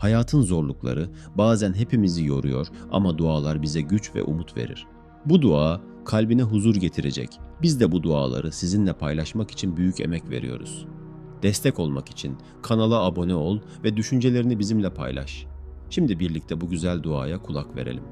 Hayatın zorlukları bazen hepimizi yoruyor ama dualar bize güç ve umut verir. Bu dua kalbine huzur getirecek. Biz de bu duaları sizinle paylaşmak için büyük emek veriyoruz. Destek olmak için kanala abone ol ve düşüncelerini bizimle paylaş. Şimdi birlikte bu güzel duaya kulak verelim.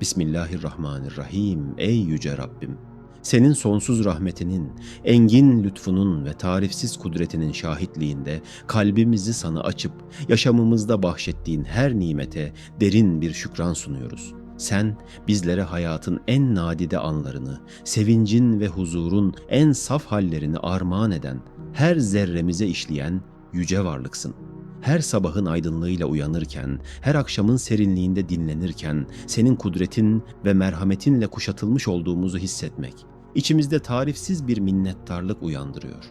Bismillahirrahmanirrahim. Ey yüce Rabbim! Senin sonsuz rahmetinin, engin lütfunun ve tarifsiz kudretinin şahitliğinde kalbimizi sana açıp yaşamımızda bahşettiğin her nimete derin bir şükran sunuyoruz. Sen bizlere hayatın en nadide anlarını, sevincin ve huzurun en saf hallerini armağan eden, her zerremize işleyen yüce varlıksın. Her sabahın aydınlığıyla uyanırken, her akşamın serinliğinde dinlenirken senin kudretin ve merhametinle kuşatılmış olduğumuzu hissetmek içimizde tarifsiz bir minnettarlık uyandırıyor.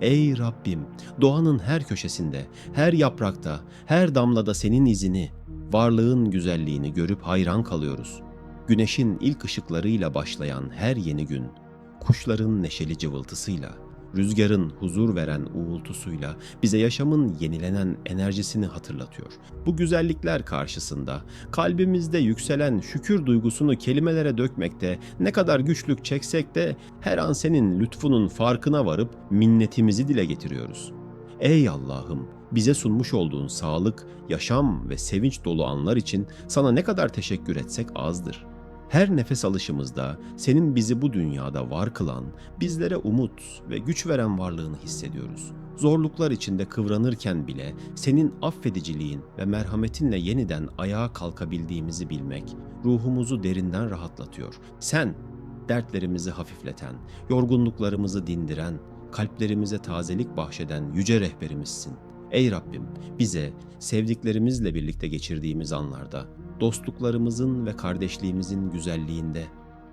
Ey Rabbim, doğanın her köşesinde, her yaprakta, her damlada senin izini, varlığın güzelliğini görüp hayran kalıyoruz. Güneşin ilk ışıklarıyla başlayan her yeni gün, kuşların neşeli cıvıltısıyla, rüzgarın huzur veren uğultusuyla bize yaşamın yenilenen enerjisini hatırlatıyor. Bu güzellikler karşısında kalbimizde yükselen şükür duygusunu kelimelere dökmekte ne kadar güçlük çeksek de her an senin lütfunun farkına varıp minnetimizi dile getiriyoruz. Ey Allah'ım bize sunmuş olduğun sağlık, yaşam ve sevinç dolu anlar için sana ne kadar teşekkür etsek azdır. Her nefes alışımızda senin bizi bu dünyada var kılan, bizlere umut ve güç veren varlığını hissediyoruz. Zorluklar içinde kıvranırken bile senin affediciliğin ve merhametinle yeniden ayağa kalkabildiğimizi bilmek ruhumuzu derinden rahatlatıyor. Sen dertlerimizi hafifleten, yorgunluklarımızı dindiren, kalplerimize tazelik bahşeden yüce rehberimizsin. Ey Rabbim bize sevdiklerimizle birlikte geçirdiğimiz anlarda dostluklarımızın ve kardeşliğimizin güzelliğinde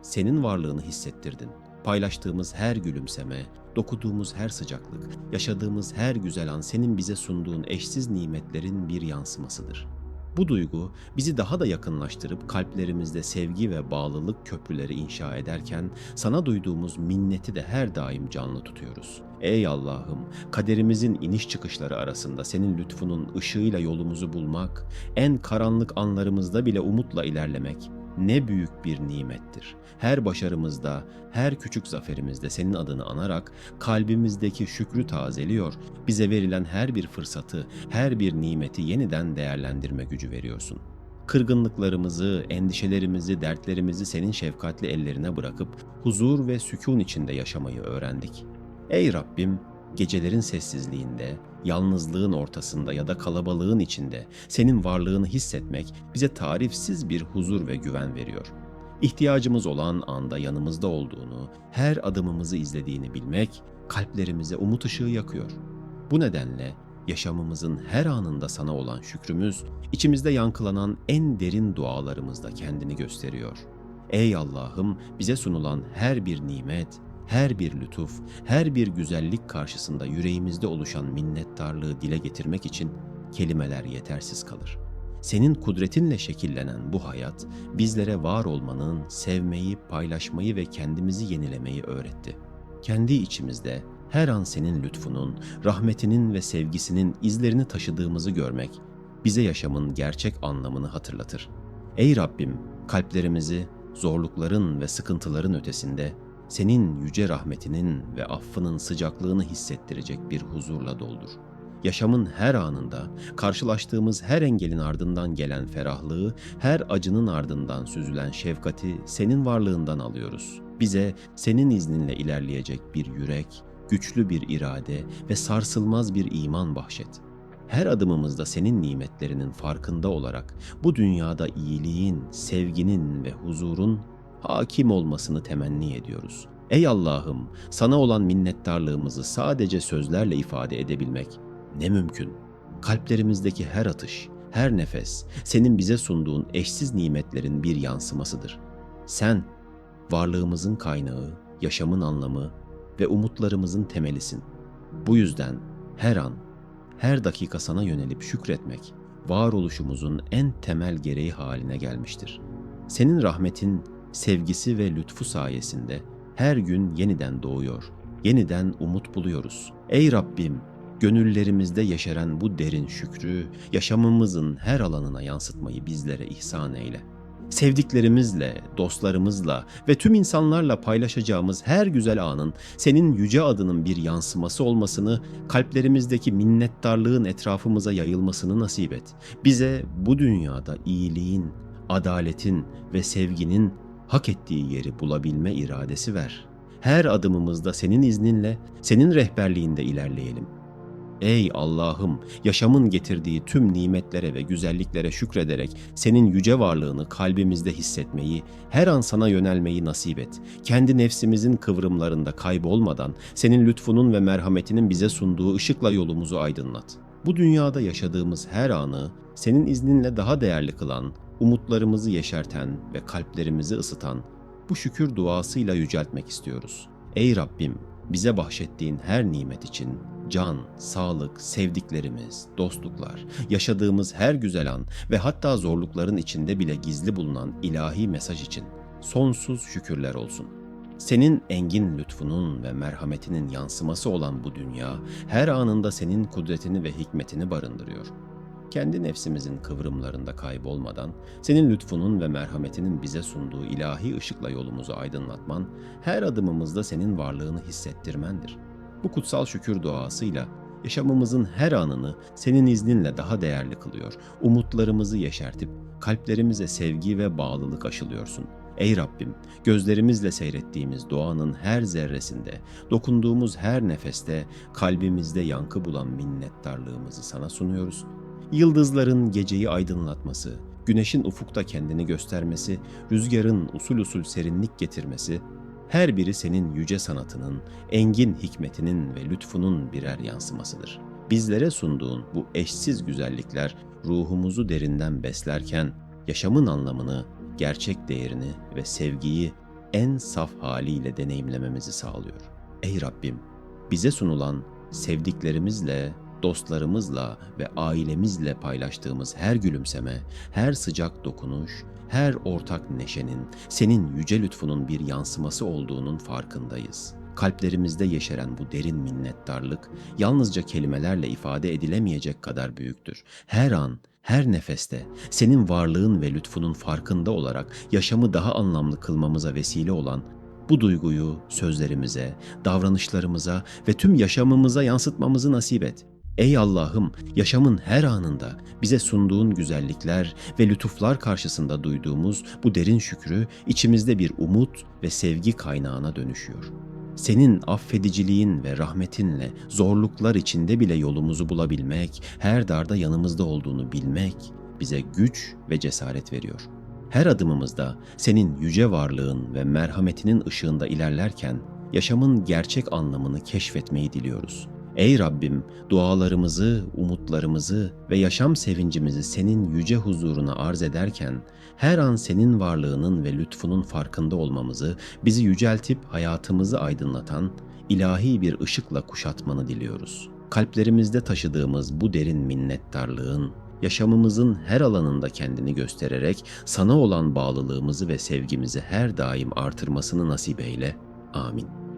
senin varlığını hissettirdin. Paylaştığımız her gülümseme, dokuduğumuz her sıcaklık, yaşadığımız her güzel an senin bize sunduğun eşsiz nimetlerin bir yansımasıdır. Bu duygu bizi daha da yakınlaştırıp kalplerimizde sevgi ve bağlılık köprüleri inşa ederken sana duyduğumuz minneti de her daim canlı tutuyoruz. Ey Allah'ım, kaderimizin iniş çıkışları arasında senin lütfunun ışığıyla yolumuzu bulmak, en karanlık anlarımızda bile umutla ilerlemek ne büyük bir nimettir. Her başarımızda, her küçük zaferimizde senin adını anarak kalbimizdeki şükrü tazeliyor, bize verilen her bir fırsatı, her bir nimeti yeniden değerlendirme gücü veriyorsun. Kırgınlıklarımızı, endişelerimizi, dertlerimizi senin şefkatli ellerine bırakıp huzur ve sükun içinde yaşamayı öğrendik. Ey Rabbim, gecelerin sessizliğinde, yalnızlığın ortasında ya da kalabalığın içinde senin varlığını hissetmek bize tarifsiz bir huzur ve güven veriyor. İhtiyacımız olan anda yanımızda olduğunu, her adımımızı izlediğini bilmek kalplerimize umut ışığı yakıyor. Bu nedenle yaşamımızın her anında sana olan şükrümüz içimizde yankılanan en derin dualarımızda kendini gösteriyor. Ey Allah'ım bize sunulan her bir nimet, her bir lütuf, her bir güzellik karşısında yüreğimizde oluşan minnettarlığı dile getirmek için kelimeler yetersiz kalır. Senin kudretinle şekillenen bu hayat bizlere var olmanın, sevmeyi, paylaşmayı ve kendimizi yenilemeyi öğretti. Kendi içimizde her an senin lütfunun, rahmetinin ve sevgisinin izlerini taşıdığımızı görmek bize yaşamın gerçek anlamını hatırlatır. Ey Rabbim, kalplerimizi zorlukların ve sıkıntıların ötesinde senin yüce rahmetinin ve affının sıcaklığını hissettirecek bir huzurla doldur. Yaşamın her anında karşılaştığımız her engelin ardından gelen ferahlığı, her acının ardından süzülen şefkati senin varlığından alıyoruz. Bize senin izninle ilerleyecek bir yürek, güçlü bir irade ve sarsılmaz bir iman bahşet. Her adımımızda senin nimetlerinin farkında olarak bu dünyada iyiliğin, sevginin ve huzurun hakim olmasını temenni ediyoruz. Ey Allah'ım, sana olan minnettarlığımızı sadece sözlerle ifade edebilmek ne mümkün. Kalplerimizdeki her atış, her nefes senin bize sunduğun eşsiz nimetlerin bir yansımasıdır. Sen varlığımızın kaynağı, yaşamın anlamı ve umutlarımızın temelisin. Bu yüzden her an, her dakika sana yönelip şükretmek varoluşumuzun en temel gereği haline gelmiştir. Senin rahmetin sevgisi ve lütfu sayesinde her gün yeniden doğuyor, yeniden umut buluyoruz. Ey Rabbim, gönüllerimizde yeşeren bu derin şükrü yaşamımızın her alanına yansıtmayı bizlere ihsan eyle. Sevdiklerimizle, dostlarımızla ve tüm insanlarla paylaşacağımız her güzel anın senin yüce adının bir yansıması olmasını, kalplerimizdeki minnettarlığın etrafımıza yayılmasını nasip et. Bize bu dünyada iyiliğin, adaletin ve sevginin hak ettiği yeri bulabilme iradesi ver. Her adımımızda senin izninle, senin rehberliğinde ilerleyelim. Ey Allah'ım, yaşamın getirdiği tüm nimetlere ve güzelliklere şükrederek senin yüce varlığını kalbimizde hissetmeyi, her an sana yönelmeyi nasip et. Kendi nefsimizin kıvrımlarında kaybolmadan senin lütfunun ve merhametinin bize sunduğu ışıkla yolumuzu aydınlat. Bu dünyada yaşadığımız her anı senin izninle daha değerli kılan, umutlarımızı yeşerten ve kalplerimizi ısıtan bu şükür duasıyla yüceltmek istiyoruz. Ey Rabbim, bize bahşettiğin her nimet için can, sağlık, sevdiklerimiz, dostluklar, yaşadığımız her güzel an ve hatta zorlukların içinde bile gizli bulunan ilahi mesaj için sonsuz şükürler olsun. Senin engin lütfunun ve merhametinin yansıması olan bu dünya her anında senin kudretini ve hikmetini barındırıyor. Kendi nefsimizin kıvrımlarında kaybolmadan senin lütfunun ve merhametinin bize sunduğu ilahi ışıkla yolumuzu aydınlatman, her adımımızda senin varlığını hissettirmendir. Bu kutsal şükür duasıyla yaşamımızın her anını senin izninle daha değerli kılıyor. Umutlarımızı yeşertip kalplerimize sevgi ve bağlılık aşılıyorsun. Ey Rabbim, gözlerimizle seyrettiğimiz doğanın her zerresinde, dokunduğumuz her nefeste kalbimizde yankı bulan minnettarlığımızı sana sunuyoruz. Yıldızların geceyi aydınlatması, güneşin ufukta kendini göstermesi, rüzgarın usul usul serinlik getirmesi, her biri senin yüce sanatının, engin hikmetinin ve lütfunun birer yansımasıdır. Bizlere sunduğun bu eşsiz güzellikler ruhumuzu derinden beslerken yaşamın anlamını, gerçek değerini ve sevgiyi en saf haliyle deneyimlememizi sağlıyor. Ey Rabbim, bize sunulan sevdiklerimizle, dostlarımızla ve ailemizle paylaştığımız her gülümseme, her sıcak dokunuş, her ortak neşenin senin yüce lütfunun bir yansıması olduğunun farkındayız. Kalplerimizde yeşeren bu derin minnettarlık yalnızca kelimelerle ifade edilemeyecek kadar büyüktür. Her an, her nefeste senin varlığın ve lütfunun farkında olarak yaşamı daha anlamlı kılmamıza vesile olan bu duyguyu sözlerimize, davranışlarımıza ve tüm yaşamımıza yansıtmamızı nasip et. Ey Allah'ım, yaşamın her anında bize sunduğun güzellikler ve lütuflar karşısında duyduğumuz bu derin şükrü içimizde bir umut ve sevgi kaynağına dönüşüyor. Senin affediciliğin ve rahmetinle zorluklar içinde bile yolumuzu bulabilmek, her darda yanımızda olduğunu bilmek bize güç ve cesaret veriyor. Her adımımızda senin yüce varlığın ve merhametinin ışığında ilerlerken yaşamın gerçek anlamını keşfetmeyi diliyoruz. Ey Rabbim, dualarımızı, umutlarımızı ve yaşam sevincimizi senin yüce huzuruna arz ederken her an senin varlığının ve lütfunun farkında olmamızı, bizi yüceltip hayatımızı aydınlatan ilahi bir ışıkla kuşatmanı diliyoruz. Kalplerimizde taşıdığımız bu derin minnettarlığın yaşamımızın her alanında kendini göstererek sana olan bağlılığımızı ve sevgimizi her daim artırmasını nasip eyle. Amin.